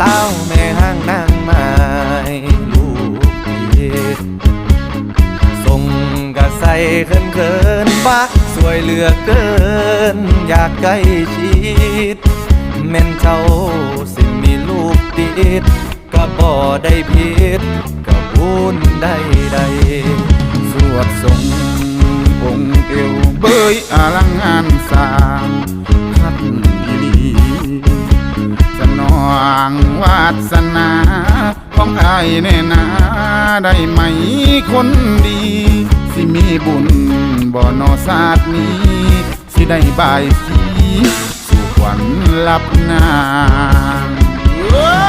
สาวแม่ห้างนางไม้ลูกเดียส่งกะใส่เขินเขินๆบ้าสวยเหลือเกิน อยากใกล้ชิดแม่นเจ้าสิมีลูกติดก็บ่ได้ผิดก็บุญได้ใดสวดทรงองค์เอวเบยอลังงานสา สนาของอายแน่นาได้ไหมคนดี สิมีบุญบ่นอศาสนี้ สิได้บายสีสู่ขวัญลับนาง